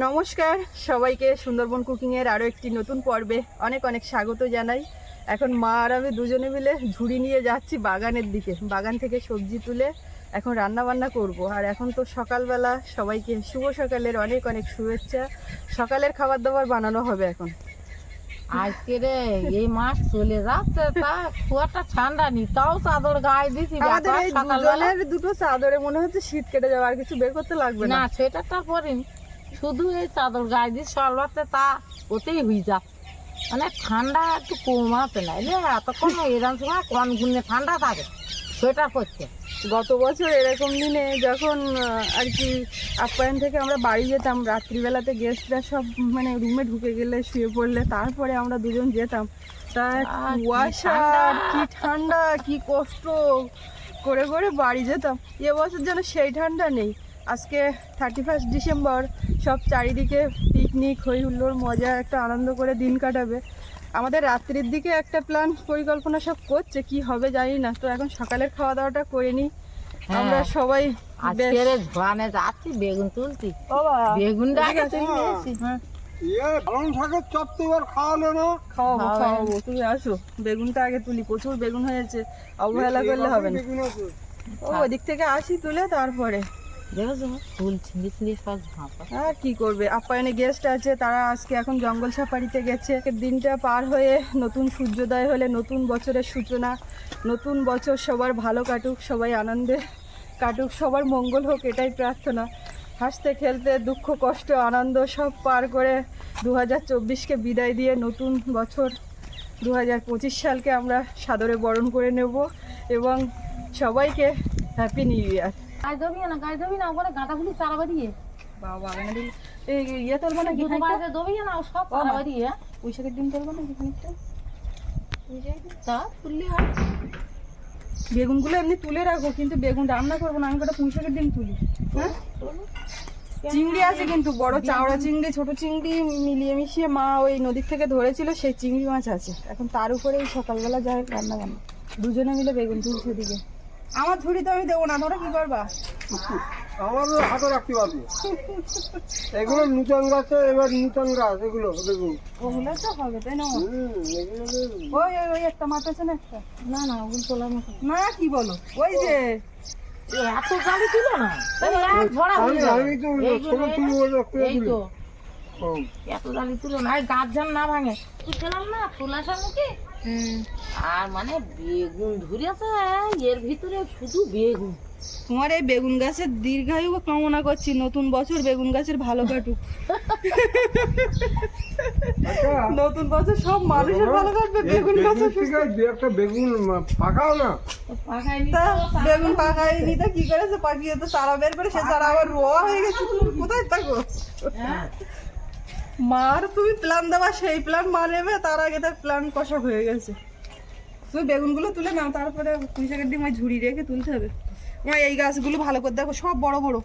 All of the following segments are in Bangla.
নমস্কার সবাইকে সুন্দরবন কুকিংয়ের আরও একটি নতুন পর্বে অনেক অনেক স্বাগত জানাই। এখন মা আর আমি দুজনে মিলে ঝুড়ি নিয়ে যাচ্ছি বাগানের দিকে। বাগান থেকে সবজি তুলে এখন রান্না বান্না করব। আর এখন তো সকালবেলা সবাইকে শুভ সকালের অনেক অনেক শুভেচ্ছা। সকালের খাবার দাবার বানানো হবে এখন। আজকে রে এই মাস চলে যাচ্ছে তা খুব একটা ঠান্ডা নি তাও চাদর গায়ে দিছি আমাদের দুটো চাদরে মনে হচ্ছে শীত কেটে যাবে আর কিছু বের করতে লাগবে না। না সোয়েটারটা পরিনি শুধু এই চাদর গায়ে দিই সর্বতে তা ওতেই হয়ে যাচ্ছে মানে ঠান্ডা একটু কম আছে না এলে এতক্ষণ এরকম সময় কন গুনে ঠান্ডা থাকে সোয়েটার পরছে গত বছর এরকম দিনে যখন আর কি আপ্যায়ন থেকে আমরা বাড়ি যেতাম রাত্রিবেলাতে গেস্টরা সব মানে রুমে ঢুকে গেলে শুয়ে পড়লে তারপরে আমরা দুজন যেতাম। তা কুয়াশা। কি ঠান্ডা? কি কষ্ট করে করে বাড়ি যেতাম। এবছর যেন সেই ঠান্ডা নেই। আজকে থার্টি ফার্স্ট ডিসেম্বর সব চারিদিকে পিকনিক হই হুল্লোর মজা একটা আনন্দ করে দিন কাটাবে। আমাদের রাত্রির দিকে একটা প্ল্যান পরিকল্পনা সব করছে কি হবে জানি না। তো এখন সকালের খাওয়া দাওয়াটা করে নিই। আমরা হ্যাঁ। সবাই আজকে রে ঝোয়ানে যাচ্ছি বেগুন তুলছি। বাবা। বেগুনটা আগে ঠিক হ্যাঁ। ইয়ে খাওয়াবো খাওয়াবো তুমি আসো বেগুনটা আগে তুলি। প্রচুর বেগুন হয়েছে। অবহেলা করলে হবে না। ও ওদিক থেকে আসি তুলে তারপরে। আর কি করবে? আপ্যায়নে গেস্ট আছে, তারা আজকে এখন জঙ্গল সাফারিতে গেছে। দিনটা পার হয়ে নতুন সূর্যোদয় হলে নতুন বছরের সূচনা, নতুন বছর সবার ভালো কাটুক, সবাই আনন্দে কাটুক, সবার মঙ্গল হোক, এটাই প্রার্থনা। হাসতে, খেলতে, দুঃখ, কষ্ট, আনন্দ সব পার করে দু হাজার চব্বিশকে বিদায় দিয়ে নতুন বছর দু হাজার পঁচিশ সালকে আমরা সাদরে বরণ করে নেব এবং সবাইকে হ্যাপি নিউ ইয়ার গায়ে দেবি না গায়ে দেবি না ওখানে গাঁদাগুলি চারা বাড়িয়ে। বাবা মানে এই ইয়ে তুলবো না কি দুটো বাড়িতে দেবি না সব চারা বাড়িয়ে। পুঁইশাকের ডিম তুলবো না কি খানিকটা তা? তুললি হয় বেগুনগুলো এমনি তুলে রাখো কিন্তু বেগুন রান্না করব না আমি কটা পুঁইশাকের ডিম তুলি। হ্যাঁ? চিংড়ি আছে কিন্তু বড় চাওড়া চিংড়ি ছোট চিংড়ি মিলিয়ে মিশিয়ে মা ওই নদীর থেকে ধরেছিল সেই চিংড়ি মাছ আছে। এখন তার উপরে সকালবেলা যায় রান্না বান্না দুজনে মিলে বেগুন তুলছে দিকে আমার ঝুড়ি তো আমি দেবো না তোমরা কি করবা? আমারও হাতে রাখতে পারব। এগুলো নূতন গাছে এবার নূতন গাছ এগুলো বেগুন ওগুলো তো হবে তাই না? হুম, এগুলো বেগুন। ওই ওই, ওই একটা মাছ আছে না একটা? না না ওগুলো তোলার মতো না। কি বলো? ওই যে এত গাড়ি ছিল না। আমি হয়ে যাবে। আমি তো ছোট জন্য রাখতে এই তো। এত গাড়ি ছিল না এই গাছ যেন না ভাঙে। তুলছিলাম না তুলার মুখে আর মানে বেগুন ধরেছে এর ভিতরে শুধু বেগুন। তোমার এই বেগুন গাছের দীর্ঘায়ু কামনা করছি নতুন বছর বেগুন গাছের ভালো কাটুক। আচ্ছা। নতুন বছর সব মানুষের ভালো কাটবে বেগুন গাছের দু একটা বেগুন পাকাও না। বেগুন পাকায়নি তা কি করেছে? পাকিয়ে তো সারা বের করে সে সারা আবার রোয়া হয়ে গেছে। কোথায় থাকো? হ্যাঁ। মার তুমি প্ল্যান দেওয়া সেই প্ল্যান মা নেবে তার আগে তার প্ল্যান কষা হয়ে গেছে। তুমি বেগুনগুলো তুলে নাও তারপরে পুঁইশাকের ডিম ওই ঝুড়ি রেখে তুলতে হবে। মা এই গাছগুলো ভালো করে দেখো সব বড় বড়।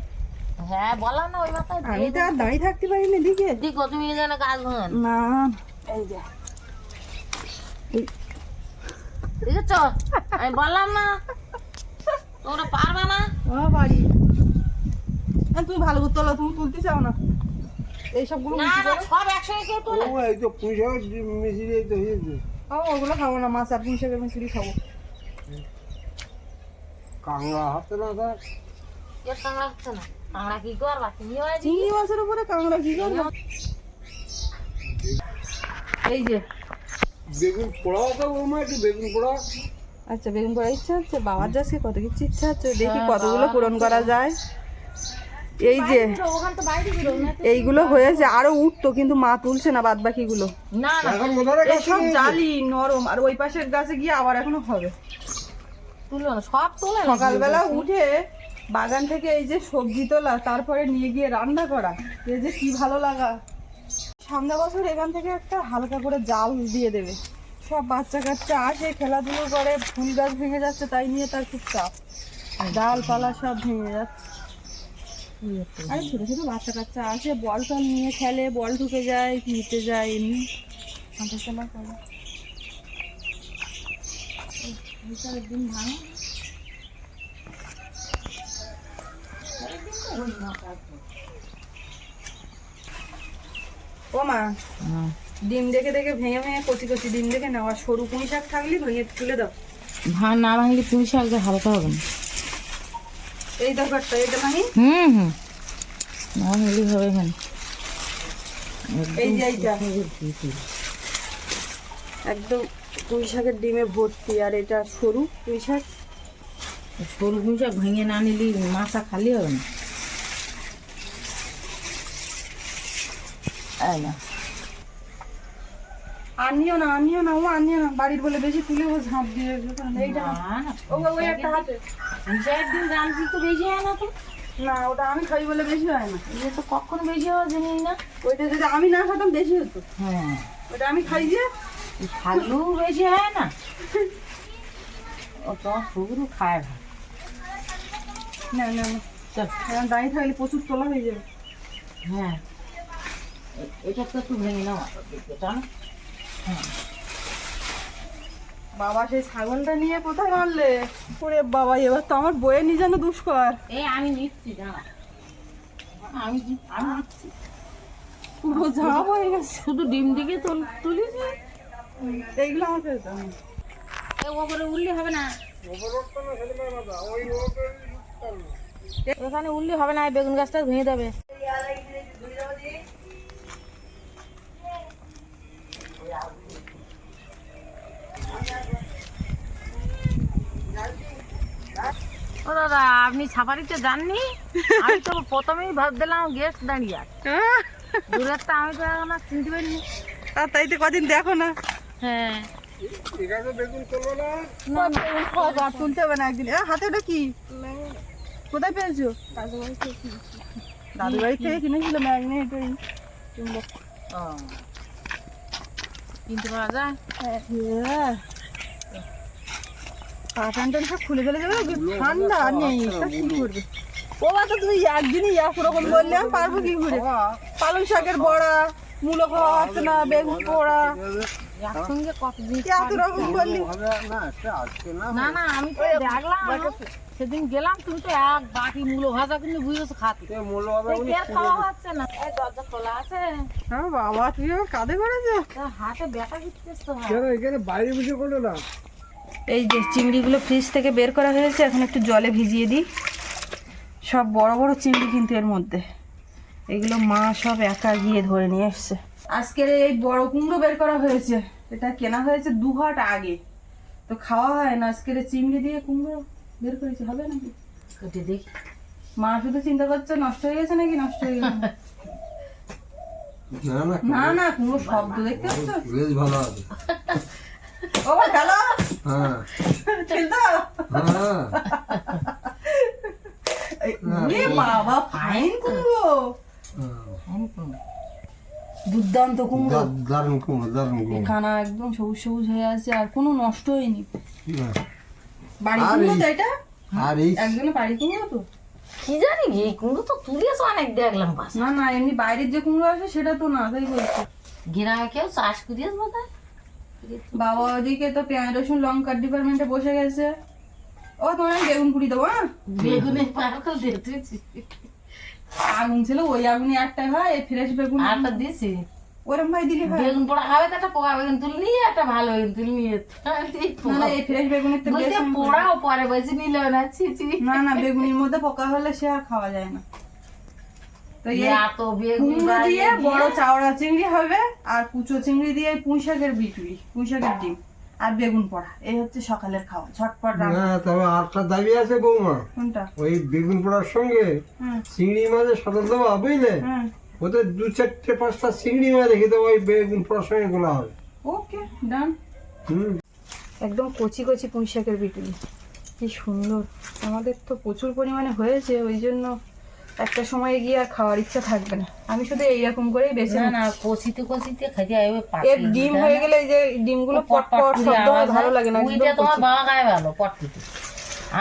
হ্যাঁ বললাম না ওই মাথায় আমি তো আর দাঁড়িয়ে থাকতে পারিনি এদিকে দিকো তুমি যেন গাছ ভাঙেন না। এই যে। আমি বললাম না। তোমরা পারবে না? ও বাড়ি। আর তুমি ভালো করে তোলো তুমি তুলতে চাও না। এই সবগুলো না না সব একসঙ্গে কেউ তোলে ও এই তো পুঁইশাক মিশিয়ে তো হয়েছে ও ওগুলো খাব না মাছ আর পুঁই শাকের মিশুরি খাব। কাংড়া হাতে না না। কি করবা? চিংড়ি মাছের উপরে কি করব? এই যে। বেগুন তো বৌমা একটু বেগুন পোড়া। আচ্ছা বেগুন করার ইচ্ছা হচ্ছে? বাবার যাচ্ছে কত কিছু ইচ্ছা হচ্ছে? দেখি হ্যাঁ, কতগুলো পূরণ করা যায়। এই যে এইগুলো হয়েছে আরও উঠতো কিন্তু মা তুলছে না বাদ বাকিগুলো না। সব জালি নরম। আর ওই পাশের গাছে গিয়ে আবার এখনও হবে। তুলো না সব তোলে সকালবেলা উঠে বাগান থেকে এই যে সবজি তোলা তারপরে নিয়ে গিয়ে রান্না করা। এই যে কি ভালো লাগা। সামনে বছর এখান থেকে একটা হালকা করে জাল দিয়ে দেবে। সব বাচ্চা কাচ্চা আসে খেলাধুলো করে ফুল গাছ ভেঙে যাচ্ছে তাই নিয়ে তার খুব চাপ। ডালপালা সব ভেঙে যাচ্ছে। আরে ছোটো ছোটো বাচ্চা কাচ্চা আসে বল টল নিয়ে খেলে বল ঢুকে যায় নিতে যায় এমনি। হাঁটা চলা করে দিন ভাঙে। ও মা ডিম দেখে দেখে ভেঙে ভেঙে কচি কচি ডিম দেখে নাও আর সরু পুঁই শাক থাকলে ভেঙে তুলে দাও। ভাত না ভাঙলে পুঁই শাক হালকা হবে না। এই দরকারটা এটা ভাঙি হুম হুম। না ভাঙলে হবে এখানে। এই যে এইটা। একদম পুঁই শাকের ডিমে ভর্তি আর এটা সরু পুঁই শাক। সরু পুঁই শাক ভেঙে না নিলে মাছা খালি হবে না। না। আনিও না আনিও না ও আনিও না। বাড়ির বলে বেশি তুলে ও ঝাঁপ দিয়ে এইটা ও ওই একটা হাতে। তো বেশি হয় না তো। না ওটা আমি খাই বলে বেশি হয় না। এটা তো কখন বেশি হওয়া জানি না। ওইটা যদি আমি না খেতাম বেশি হতো। হ্যাঁ। ওটা আমি খাই যে। খালেও বেশি হয় না। ও তো শুরু খায় না। না না চল। দাঁড়িয়ে থাকলে প্রচুর তোলা হয়ে যাবে। হ্যাঁ। এটা তো একটু ভেঙে নাও। এটা না? বাবা সেই ছাগলটা নিয়ে কোথায় মারলে? ওরে বাবা এবার তো আমার বইয়ের নিয়ে যেন দুষ্কর। এই আমি নিচ্ছি আমি আমি নিচ্ছি। পুরো ঝাঁপ হয়ে গেছে। শুধু ডিম দিকে তুল তুলিস এইগুলো আমার পেতে ওপরে উঠলে হবে না। এখানে উঠলে হবে না বেগুন গাছটা ভেঙে দেবে। ও দাদা আপনি ছাপারিতে যাননি? আমি তো প্রথমেই ভাবছিলাম গেস্ট দাঁড়িয়ে আছে। দূরেরটা আমি তো এখন আর চিনতে পারিনি। আর তাই তো কদিন দেখো না। হ্যাঁ। তুলতে হবে না একদিন। হাতে ওটা কি? কোথায় পেয়েছ? দাদু বাড়ি থেকে কিনেছিল ম্যাগনেট ওই কিনতে পাওয়া যায়? হ্যাঁ। ট্যান্ট সব খুলে ফেলে যাবে ঠান্ডা নেই তা কি করবে ও বা তো তুই একদিনই একরকম বললে আমি পারব কি করে পালং শাকের বড়া মূলো খাওয়া হচ্ছে না বেগুন পোড়া। একসঙ্গে কতদিন এত রকম বললি। না না না না আমি তো দেখলাম। সেদিন গেলাম তুমি তো এক বাটি মূলো ভাজা কিন্তু বুঝেছ খাতে। খাওয়া হচ্ছে না। এই দরজা খোলা আছে। হ্যাঁ বাবা তুই কাঁধে করেছ হাতে ব্যথা দিতেছ তো। এখানে বাইরে বসে করল না? এই যে চিংড়িগুলো ফ্রিজ থেকে বের করা হয়েছে এখন একটু জলে ভিজিয়ে দিই। সব বড় বড় চিংড়ি কিন্তু এর মধ্যে। এগুলো মা সব একা গিয়ে ধরে নিয়ে এসছে। আজকের এই বড় কুমড়ো বের করা হয়েছে। এটা কেনা হয়েছে দু হাট আগে। তো খাওয়া হয় না আজকের চিংড়ি দিয়ে কুমড়ো বের করেছে হবে নাকি? কেটে দেখি। মা শুধু চিন্তা করছে নষ্ট হয়ে গেছে নাকি নষ্ট হয়ে গেছে? না না কুমড়ো শব্দ দেখতে পাচ্ছ? বেশ ভালো আছে। ও এ বাবা ফাইন কুমড়ো হ্যাঁ। দুর্দান্ত কুমড়ো দারুণ কুমড়ো দারুণ কুমড়ো খানা একদম সবুজ সবুজ হয়ে আছে আর কোনো নষ্ট হয়নি না। বাড়ি কুমড়ো তো এটা আর এই একজনের বাড়ি কুমড়ো তো কি জানি এই কুমড়ো তো তুলেছো অনেক দেখলাম না না এমনি বাইরের যে কুমড়ো আছে সেটা তো না তাই বলছি গ্রামে কেউ চাষ করিয়েছ বোধ হয় বাবা ওদিকে তো পেঁয়াজ রসুন লঙ্কার ডিপার্টমেন্টে বসে গেছে। ও তোমার আমি বেগুন পুরি দেবো হ্যাঁ? পাকল আগুন ছিল ওই আগুনে একটাই হয় এই ফ্রেশ বেগুন। দিছি। ওরম ভাই দিলে হয়। বেগুন পোড়া খাবে তো একটা পোকা বেগুন তুল নিয়ে একটা ভালো বেগুন তুল নিয়ে না এই ফ্রেশ বেগুনের তো বেশ। পোড়াও পরে বসে নিল না ছি ছি। না না বেগুনের মধ্যে পোকা হলে সে আর খাওয়া যায় না। তো কুমড়ো দিয়ে বড় চাওড়া চিংড়ি হবে আর কুচো চিংড়ি দিয়ে পুঁই শাকের বিটুরি পুঁই শাকের ডিম আর বেগুন পড়া। এই হচ্ছে সকালের খাওয়া ঝটপট রান্না। না তবে আটটা দাবি আছে বৌমা। কোনটা? ওই বেগুন পোড়ার সঙ্গে চিংড়ি মাছের সাথে দেওয়া বুঝলে? ওদের দু চারটে পাঁচটা চিংড়ি মাছ রেখে দেবো ওই বেগুন পোড়ার সঙ্গে গোলা হবে। ওকে ডান। হুম। একদম কচি কচি পুঁই শাকের বিটুরি কি সুন্দর। আমাদের তো প্রচুর পরিমাণে হয়েছে ওই জন্য একটা সময় গিয়ে আর খাওয়ার ইচ্ছা থাকবে না। আমি শুধু এইরকম করেই বেছে না। না কষিতে কষিতে খাইতে আইবে এর ডিম হয়ে গেলে যে ডিমগুলো পট পট শব্দ হয় ভালো লাগে না ওইটা তোমার বাবা খায় ভালো পটকিতে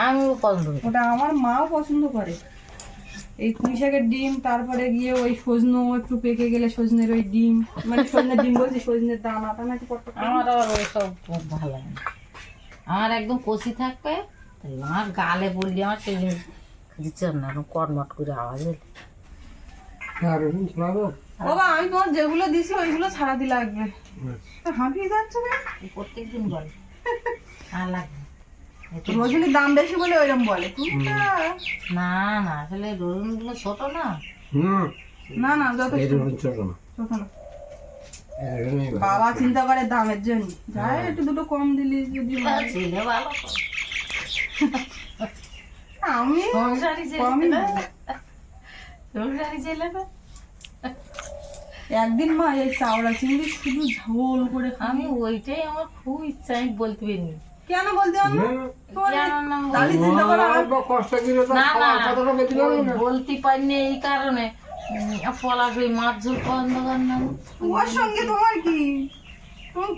আমিও পছন্দ করি। ওটা আমার মাও পছন্দ করে। এই পুঁই শাকের ডিম তারপরে গিয়ে ওই সজনো একটু পেকে গেলে সজনের ওই ডিম মানে সজনের ডিম বলছি সজনের দানা টানা একটু পট পট করে। আমার আবার ওইসব খুব ভালো লাগে। আমার একদম কষি থাকবে আমার গালে বললি আমার সেদিন দিচ্ছে না কটমট করে আওয়াজ হলে। হ্যাঁ রসুন ছড়াবো ও বা আমি তোমার যেগুলো দিছি ওইগুলো ছাড়া দি লাগবে। হাঁপিয়ে যাচ্ছে না প্রত্যেক বলে। আর লাগবে রজনীর দাম বেশি বলে ওইরকম বলে। না না আসলে রোজনগুলো ছোট না। হুম। না না যত ছোট। না। ছোট না। বাবা চিন্তা করে দামের জন্য। যাই একটু দুটো কম দিলি যদি ভালো। আমি সংসারী ছেলে কমই না। দিই। সংসারী ছেলে না। একদিন মা এই চাওড়া চিংড়ি শুধু ঝোল করে আমি ওইটাই আমার খুব ইচ্ছা আমি বলতে পারিনি। কেন বলতে পারো। বলতে পারিনি এই কারণে। পলাশ ওই মাছ ঝোল পছন্দ ওর সঙ্গে তোমার কি? তুমি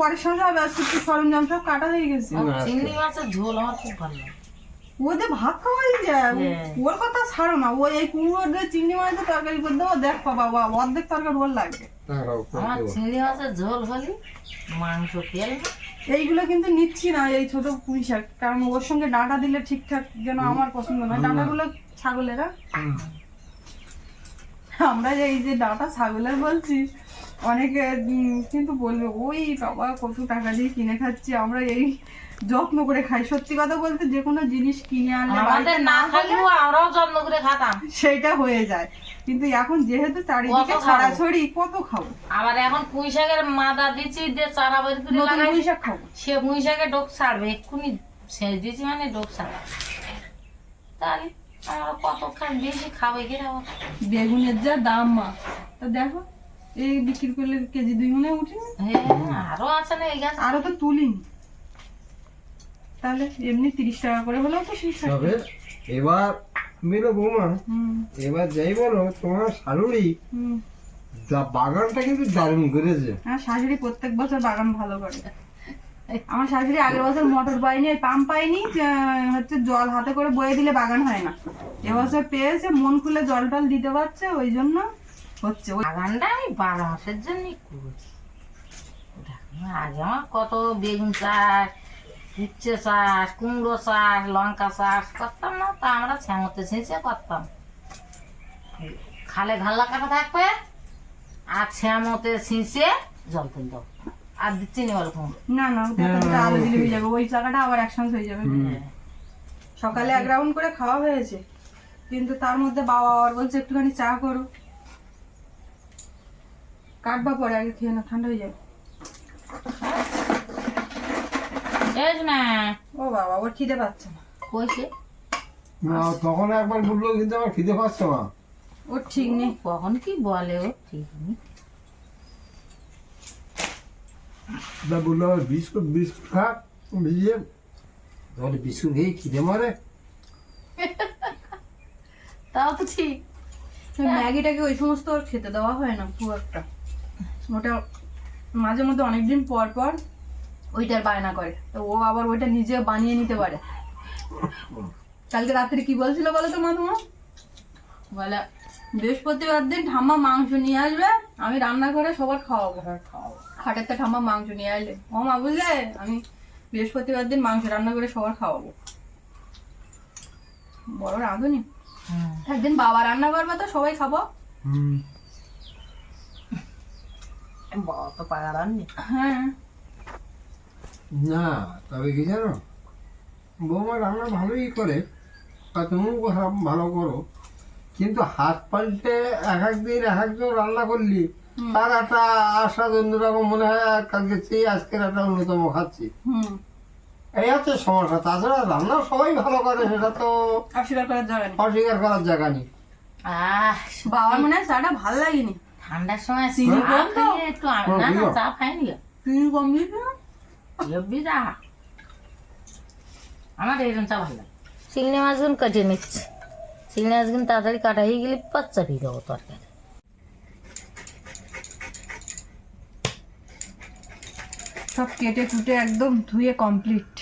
পরের সঙ্গে হবে সরঞ্জাম সব কাটা হয়ে গেছে। চিংড়ি মাছের ঝোল আমার খুব ভালো লাগে। ওদের ভাত খাওয়াই যায়। হ্যাঁ। ওর কথা ছাড়ো না। ও এই কুমড়ো দিয়ে চিংড়ি মাছের তরকারি করে দেবো। দেখ বাবা অর্ধেক তরকারি ওর লাগবে। আমার চিংড়ি মাছের ঝোল হলি মাংস তেল এইগুলো কিন্তু নিচ্ছি না এই ছোট পুঁই শাক। কারণ ওর সঙ্গে ডাঁটা দিলে ঠিকঠাক যেন আমার পছন্দ নয় ডাঁটাগুলো ছাগলেরা। আমরা যে এই যে ডাঁটা ছাগলের বলছি অনেকে কিন্তু বলবে ওই বাবা কত টাকা দিয়ে কিনে খাচ্ছি? আমরা এই যত্ন করে খাই। সত্যি কথা বলতে যে কোনো জিনিস কিনে আনলে আমাদের না থাকলে আমরাও যত্ন করে খাতাম। সেইটা হয়ে যায়। কিন্তু এখন যেহেতু চারিদিকে ছড়াছড়ি কত খাব? আবার এখন পুঁই শাকের মাদা দিচ্ছি দিয়ে চারা বের করে লাগাই পুঁই শাক খাব। সে পুঁই শাকে ডোক ছাড়বে এক্ষুনি ছেড়ে দিয়েছি মানে ডোক ছাড়বে তাহলে আমরা কত খান বেশি খাবে কি বেগুনের যা দাম মা। তা দেখো এই বিক্রি করলে কেজি দুই মনে উঠেনি? হ্যাঁ আরও আছে না এই গাছ? আরও তো তুলিনি। তাহলে এমনি তিরিশ টাকা করে হলেও তো শেষ। তবে এবার মেলো বৌমা এবার যাই বলো তোমার শালুড়ি হুম। যা বাগানটা কিন্তু দারুণ করেছে। আমার শাশুড়ি প্রত্যেক বছর বাগান ভালো করে। আমার শাশুড়ি আগের বছর মোটর পাইনি পাম্প পাইনি হচ্ছে জল হাতে করে বয়ে দিলে বাগান হয় না। এবছর পেয়েছে মন খুলে জল টল দিতে পারছে ওই জন্য হচ্ছে। ওই বাগানটা আমি বারো মাসের জন্যই করেছি। আগে আমার কত বেগুন চাষ উচ্ছে চাষ কুমড়ো চাষ লঙ্কা চাষ করতাম না তা আমরা শ্যামতে ছেঁচে করতাম। খালে ঘাল্লা কাটা থাকবে আর শ্যামতে ছিঁচে জল তুলতাম আর দিচ্ছি নি অল্প না না ওটা আলু দিলে হয়ে যাবে ওই জায়গাটা আবার একসঙ্গে হয়ে যাবে। সকালে এক রাউন্ড করে খাওয়া হয়েছে কিন্তু তার মধ্যে বাবা আবার বলছে একটুখানি চা করো। কাটবা পরে আগে খেয়ে না ঠান্ডা হয়ে যাবে এই যে না ও বাবা ওর খিদে পাচ্ছে না। কইছে? না, তখন একবার বলল কিন্তু আমার খিদে পাচ্ছে না। ওর ঠিক নেই। কখন কি বলে ও ঠিক নেই। তা বলল আমার বিস্কুট বিস্কুট খা ভিজিয়ে। তাহলে বিস্কুট খেয়ে খিদে মারে। তাও তো ঠিক। ম্যাগিটাকে ওই সমস্ত ওর খেতে দেওয়া হয় না খুব একটা। ওটা মাঝে মধ্যে অনেকদিন পর পর ওইটার বায়না করে। তো ও আবার ওইটা নিজে বানিয়ে নিতে পারে। কালকে রাত্রে কি বলছিল বলো তো মা তোমার বলে বৃহস্পতিবার দিন ঠাম্মা মাংস নিয়ে আসবে আমি রান্না করে সবার খাওয়াবো। খাওয়াবো হাটের তো ঠাম্মা মাংস নিয়ে আসলে। ও মা বুঝলে আমি বৃহস্পতিবার দিন মাংস রান্না করে সবার খাওয়াবো। বড় রাঁধুনি। একদিন বাবা রান্না করবে তো সবাই খাব। হুম। বাবা তো পাকা রান্নি হ্যাঁ। না তবে কি জানো? বৌমা রান্না ভালোই করে আর তুমিও ভালো করো। কিন্তু হাত পাল্টে এক একদিন এক একজন রান্না করলি তার একটা আস্বাদ অন্যরকম মনে হয় কালকে সেই আজকের একটা অন্যতম খাচ্ছি। এই হচ্ছে সমস্যা। তাছাড়া রান্না সবাই ভালো করে সেটা তো অস্বীকার করার জায়গা নেই। অস্বীকার করার জায়গা নেই। আহ বাবার মনে হয় চাটা ভালো লাগেনি। ঠান্ডার সময় চিনি চা কম তো? একটু আ- না না চা খাইনি তুমি কম দিয়েছ না? হেব্বি চা আমার এরকম চা ভালো লাগে চিংড়ি মাছগুলো কেটে নিচ্ছে চিংড়ি মাছগুলো তাড়াতাড়ি কাটা হয়ে গেলে বাচ্চা দিয়ে দেবো তরকারি সব কেটে কুটে একদম ধুয়ে কমপ্লিট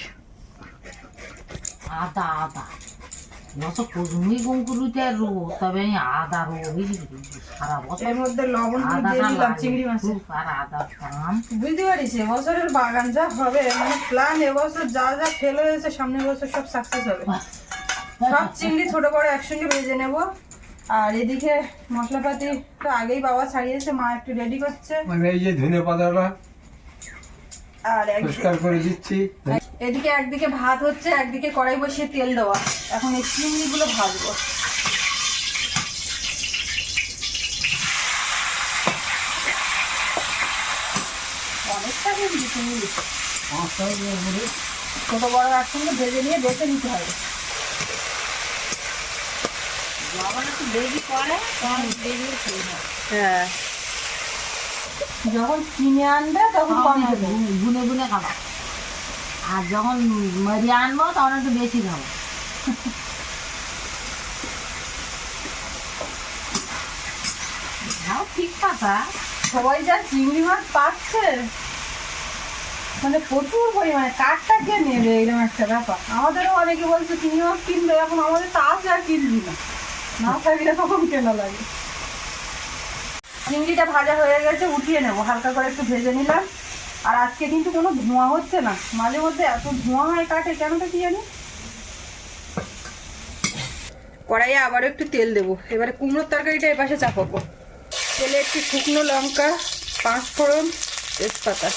আদা আদা বছর কুজুমি গঙ্কুরুতে আর রো তবে আমি আদা রো বুঝলি? সারা বছর এর মধ্যে লবণ দিয়ে দিলাম চিংড়ি মাছে আর আদা দাম বুঝতে পারিস এবছরের বাগান যা হবে মানে প্ল্যান এবছর যা যা ফেল হয়েছে সামনের বছর সব সাকসেস হবে। সব চিংড়ি ছোট বড় একসঙ্গে ভেজে নেব। আর এদিকে মশলাপাতি তো আগেই বাবা ছাড়িয়েছে মা একটু রেডি করছে। মানে এই যে ধনে পাতাটা আর পরিষ্কার করে দিচ্ছি। এদিকে একদিকে ভাত হচ্ছে একদিকে কড়াই বসিয়ে তেল দেওয়া। এখন এই চিংড়িগুলো ভাজবো। অনেকটা কিন্তু চিংড়ি। ছোট বড় একসঙ্গে ভেজে নিয়ে বেছে নিতে হবে। হ্যাঁ যখন কিনে আনবে তখন গুনে- গুনে খাব। আর যখন মারি আনব, তখন একটু বেশি খাব। ঠিক কথা। সবাই যা চিংড়ি মাছ পাচ্ছে মানে প্রচুর পরিমাণে। কাঠটা কে নেবে? এরকম একটা ব্যাপার। আমাদেরও অনেকে বলছে, চিংড়ি মাছ কিনবে? এখন আমাদের তা আছে আর কিনবি না। না থাকলে তখন কেনা লাগে? চিংড়িটা ভাজা হয়ে গেছে, উঠিয়ে নেব। হালকা করে একটু ভেজে নিলাম। আর আজকে কিন্তু কোনো ধোঁয়া হচ্ছে না। মাঝে মধ্যে এত ধোঁয়া হয় কাঠে তো কি জানি? কড়াইয়ে আবারও একটু তেল দেবো। এবারে কুমড়োর তরকারিটা এপাশে চাপাবো। তেলে একটু শুকনো লঙ্কা পাঁচ ফোড়ন তেজপাতা,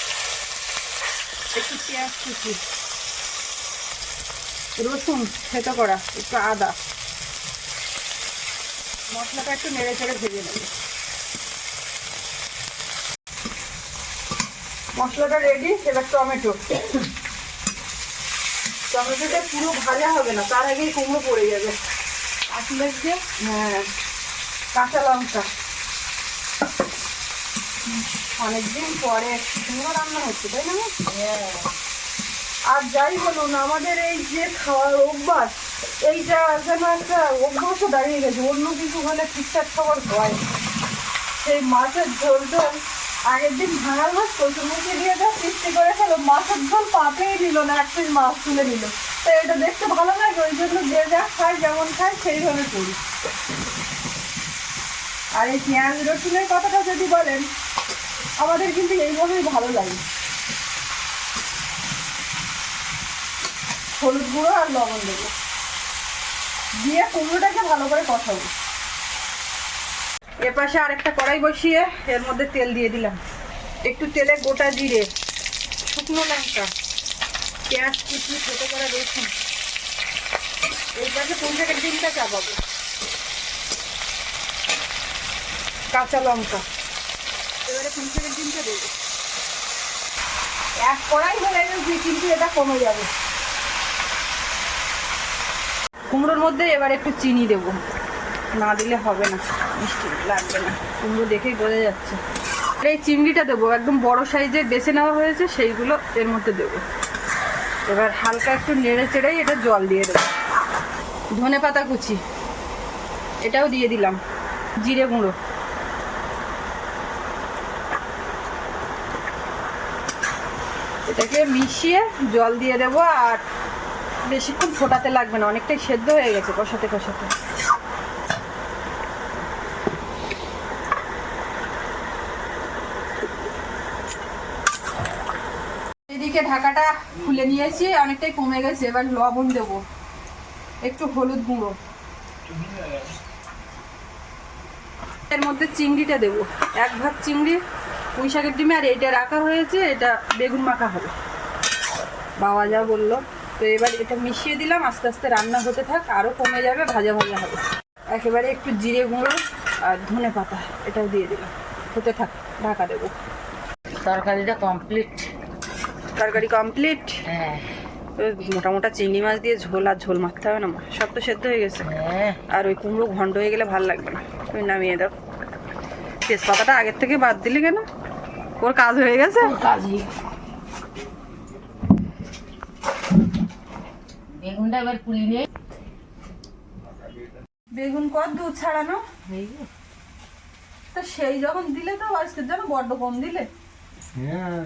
একটু পেঁয়াজ কুচি, রসুন থেতো করা, একটু আদা। মশলাটা একটু নেড়ে চেড়ে ভেজে নেব। মশলাটা রেডি এবার টমেটো। টমেটোটা পুরো ভাজা হবে না তার আগেই কুমড়ো পড়ে যাবে। আসলে যে? হ্যাঁ কাঁচা লঙ্কা। অনেকদিন পরে কুমড়ো রান্না হচ্ছে তাই না? আর যাই বলুন আমাদের এই যে খাওয়ার অভ্যাস এইটা যেন একটা অভ্যাসও দাঁড়িয়ে গেছে অন্য কিছু হলে ঠিকঠাক খাবার হয়। সেই মাছের ঝোল ঝোল আগের দিন ভাঙাল মাছ দিয়ে দেয় সৃষ্টি করে মাছের ঝোল পাতেই নিল না, এক পিস মাছ তুলে নিল তো এটা দেখতে ভালো লাগে, ওই জন্য যে যা খায়, যেমন খায়, সেইভাবে করি। আর এই পেঁয়াজ রসুনের কথাটা যদি বলেন, আমাদের কিন্তু এইভাবেই ভালো লাগে। হলুদ গুঁড়ো আর লবণ দেবো। দিয়ে কুমড়োটাকে ভালো করে কষাবো। এ পাশে আরেকটা কড়াই বসিয়ে এর মধ্যে তেল দিয়ে দিলাম। একটু তেলে গোটা জিরে, শুকনো লঙ্কা, পেঁয়াজ কুচি, ছোটো করে রসুন। এর পাশে পুঁইশাকের ডিমটা চাপাবো কাঁচা লঙ্কা। এবারে পুঁইশাকের ডিমটা দেবো। এক কড়াই হয়ে গেছে, কিন্তু এটা কমে যাবে। কুমড়োর মধ্যে এবার একটু চিনি দেব। না দিলে হবে না। মিষ্টি, লাগবে না। কুমড়ো দেখেই বোঝা যাচ্ছে। এই চিংড়িটা দেবো, একদম বড় সাইজের বেছে নেওয়া হয়েছে, সেইগুলো এর মধ্যে দেবো। এবার হালকা একটু নেড়ে চেড়েই এটা জল দিয়ে দেবো। ধনে পাতা কুচি, এটাও দিয়ে দিলাম। জিরে গুঁড়ো। এটাকে মিশিয়ে জল দিয়ে দেবো, আর বেশিক্ষণ ফোটাতে লাগবে না, অনেকটাই সেদ্ধ হয়ে গেছে কষাতে কষাতে। এদিকে ঢাকাটা খুলে নিয়েছি, অনেকটাই কমে গেছে, এবার লবণ দেবো। একটু হলুদ গুঁড়ো। এর মধ্যে চিংড়িটা দেবো। এক ভাগ চিংড়ি পুঁই শাকের ডিমে, আর এটা রাখা হয়েছে, এটা বেগুন মাখা হবে। বাবা যা বলল। তো এবার এটা মিশিয়ে দিলাম, আস্তে আস্তে রান্না হতে থাক আরও কমে যাবে, ভাজা ভাজা হবে। একেবারে একটু জিরে গুঁড়ো আর ধনে পাতা, এটাও দিয়ে দিলাম। হতে থাক, ঢাকা দেবো। তরকারিটা কমপ্লিট তরকারি কমপ্লিট হ্যাঁ। মোটা মোটা চিংড়ি মাছ দিয়ে ঝোল আর ঝোল মারতে হবে না সব তো সেদ্ধ হয়ে গেছে। হ্যাঁ। আর ওই কুমড়ো ঘন্ট হয়ে গেলে ভালো লাগবে না। তুমি নামিয়ে দাও। তেজপাতাটা আগের থেকে বাদ দিলি কেন? ওর কাজ হয়ে গেছে? বেগুনটা এবার পুলি নিয়ে বেগুন কত দুধ ছাড়ানো। তা সেই যখন দিলে তো আজকের জন্য বড্ড কম দিলে। হ্যাঁ।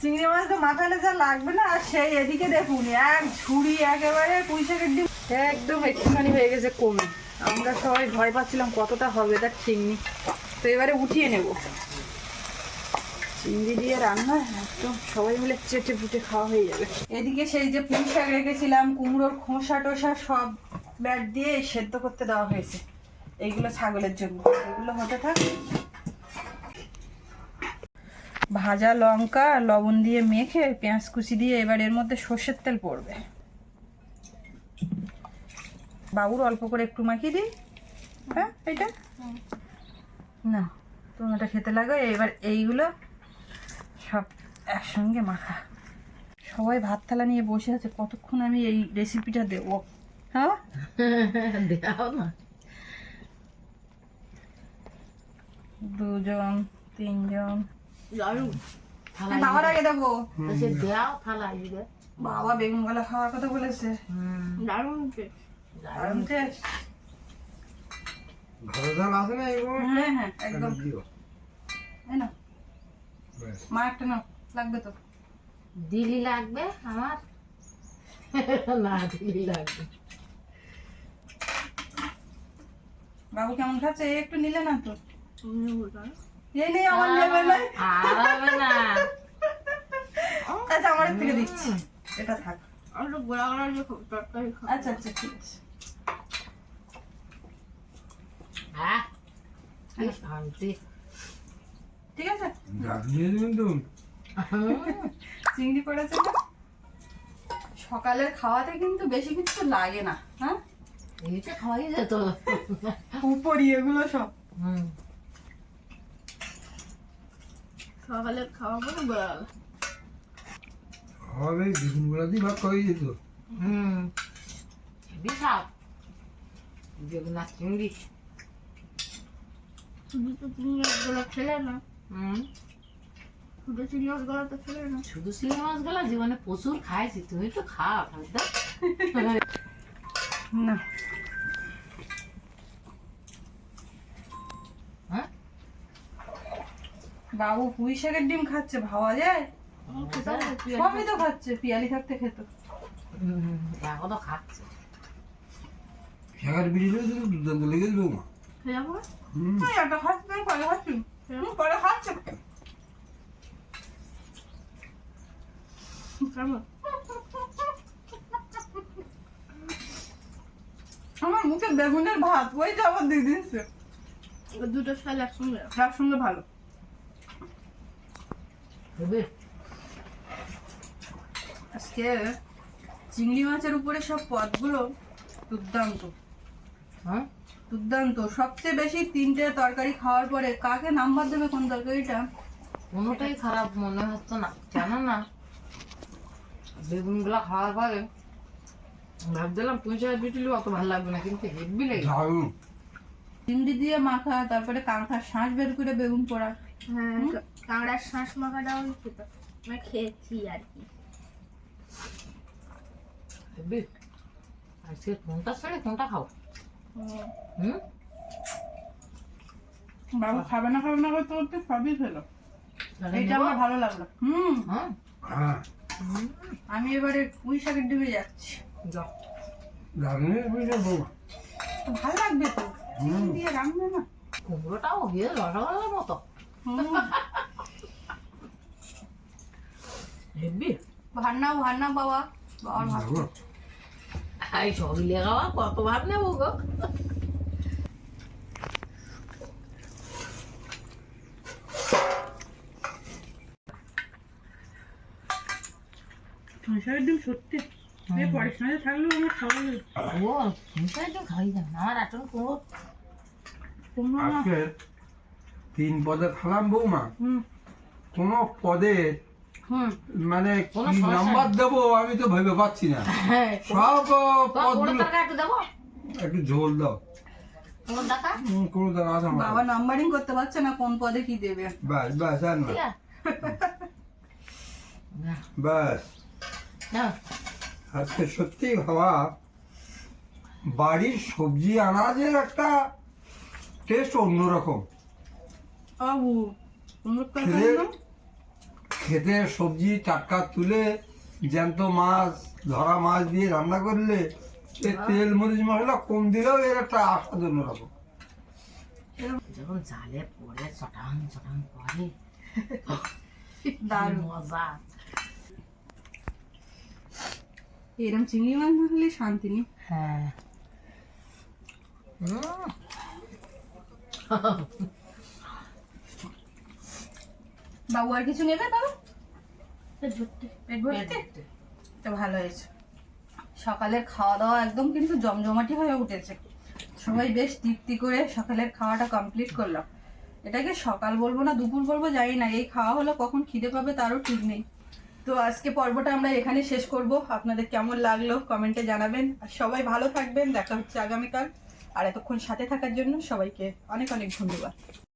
চিংড়ি মাছ তো মাথালে যা লাগবে না, আর সেই এদিকে দেখুন, এক ঝুড়ি একেবারে পুঁই শাকের ডিম একদম একটুখানি হয়ে গেছে কমে। আমরা সবাই ভয় পাচ্ছিলাম কতটা হবে তার ঠিক তো এবারে উঠিয়ে নেব। চিংড়ি দিয়ে রান্না, একদম সবাই মিলে চেটে ফুটে খাওয়া হয়ে যাবে। এদিকে সেই যে পুঁই শাক রেখেছিলাম, কুমড়োর খোসা টোসা সব ব্যাট দিয়ে সেদ্ধ করতে দেওয়া হয়েছে। এইগুলো ছাগলের জন্য। এগুলো হতে থাক। ভাজা লঙ্কা লবণ দিয়ে মেখে পেঁয়াজ কুচি দিয়ে এবার এর মধ্যে সর্ষের তেল পড়বে। বাবুর অল্প করে একটু মাখিয়ে দিই। হ্যাঁ এটা না তোমাটা খেতে লাগো এবার এইগুলো সব একসঙ্গে মাখা। সবাই ভাত থালা নিয়ে বসে আছে কতক্ষণ আমি এই রেসিপিটা দেবো? হ্যাঁ? না। দুজন তিনজন খাওয়ার আগে দেবো বাবা বেগুন গলা খাওয়ার কথা বলেছে। দারুণ দারুণ ঘরে ধান আছে না হ্যাঁ হ্যাঁ একদম। না মা একটা নাও লাগবে তো। দিলি লাগবে আমার? না দিলি লাগবে। বাবু কেমন খাচ্ছে? একটু নিলে না তো? এই নেই আমার নেবে না আর হবে না। আচ্ছা আমার থেকে দিচ্ছি। এটা থাক। হ্যাঁ আচ্ছা আচ্ছা ঠিক আছে। হ্যাঁ? শান্তি। ঠিক আছে? চিংড়ি পড়েছে না? সকালের খাওয়াতে কিন্তু বেশি কিছু লাগে না হ্যাঁ? এইটা খাওয়াই যেত। উপরই এগুলো সব। হুম। সকালে খাওয়া পরে বেড়াল হবে বেগুনগুলা দিয়ে ভাত খাওয়াই যেত। হুম বিশাল বেগুনা চিংড়ি। শুধু তো চিংড়ি মাছগুলো খেলে না। হুম। শুধু চিংড়ি মাছগুলো তো খেলে না। শুধু চিংড়ি মাছগুলো জীবনে প্রচুর খাইছি তুমি তো খাও না। বাবু পুঁই শাকের ডিম খাচ্ছে ভাবা যায়? সবই তো খাচ্ছে পিয়ালি থাকতে খেত। এখন তো খাচ্ছে। বিড়ি তো লেগে মা একটা খাচ্ছে কেমন? আমার মুখে বেগুনের ভাত ওই যে আবার দিয়ে দিচ্ছে দুটো শাল একসঙ্গে? তার সঙ্গে ভালো। আজকে চিংড়ি মাছের উপরে সব পদগুলো দুর্দান্ত। হ্যাঁ? দুর্দান্ত। সবচেয়ে বেশি তিনটে তরকারি খাওয়ার পরে কাকে নাম্বার দেবে কোন তরকারিটা? কোনোটাই খারাপ মনে হচ্ছে না। কেন না? বেগুনগুলো খাওয়ার পরে ভাবছিলাম বিটুলি অত ভালো লাগবে না কিন্তু হেভি লেগে। চিংড়ি দিয়ে মাখা তারপরে কাঁকড়ার শাঁস বের করে বেগুন পোড়া। হ্যাঁ কাঁকড়ার শ্বাস মাখাটাও খেতে মানে খেয়েছি আর কি। আজকে কোনটা ছেড়ে কোনটা খাও? হুম। বাবু খাবে না খাবে না করতে করতে সবই খেলো। তাহলে এটা আমার ভালো লাগল। হুম। হ্যাঁ? হ্যাঁ। আমি এবারে পুঁই শাকের ডিমে যাচ্ছি। যাও। ভালো লাগবে তো। দিয়ে রান্না না। কুমড়োটাও হয়ে রসগোল্লার মতো। ভাত নাও বাবা বাবার ভাত। দারুণ। সবই লেগাওয়া কত ভাত নেব গো? পুঁই ডিম সত্যি। এই সঙ্গে থাকলেও আমার খাওয়া যাবে ও মিঠাই তো খাই না আমার এখন কুমড়ো কুমড়ো তিন পদে খালাম বৌমা। হুম। কোনো পদে মানে কি নাম্বার দেবো আমি তো ভেবে পাচ্ছি না। হ্যাঁ সব পদগুলো একটু দেবো? একটু ঝোল দাও। কোনো আছে বাবা নাম্বারিং করতে পারছে না কোন পদে কি দেবে? ব্যাস ব্যাস আর না ঠিক আছে। না, ব্যাস। না আজকে সত্যি ভাবা বাড়ির সবজি আনাজের একটা টেস্ট অন্যরকম? খেতে সবজি টাটকা তুলে জ্যান্ত মাছ ধরা মাছ দিয়ে রান্না করলে এ তেল মরিচ মশলা কম দিলেও এর একটা আস্বাদ অন্যরকম। যখন জালে পড়ে চটাং চটাং করে দারুণ। মজা। এরম চিংড়ি মাছ না হলে শান্তি নেই। হ্যাঁ। হুম, বাবু আর কিছু নেবে বাবা? পেট ভর্তি পেট ভর্তি? তো ভালো হয়েছে। সকালের খাওয়া দাওয়া একদম কিন্তু জমজমাটি হয়ে উঠেছে। সবাই বেশ তৃপ্তি করে সকালের খাওয়াটা কমপ্লিট করলাম। এটাকে সকাল বলব না দুপুর বলব জানি না। এই খাওয়া হলো কখন খিদে পাবে তারও ঠিক নেই। তো আজকে পর্বটা আমরা এখানে শেষ করব। আপনাদের কেমন লাগল কমেন্টে জানাবেন। আর সবাই ভালো থাকবেন। দেখা হচ্ছে আগামীকাল। আর এতক্ষণ সাথে থাকার জন্য সবাইকে অনেক অনেক ধন্যবাদ।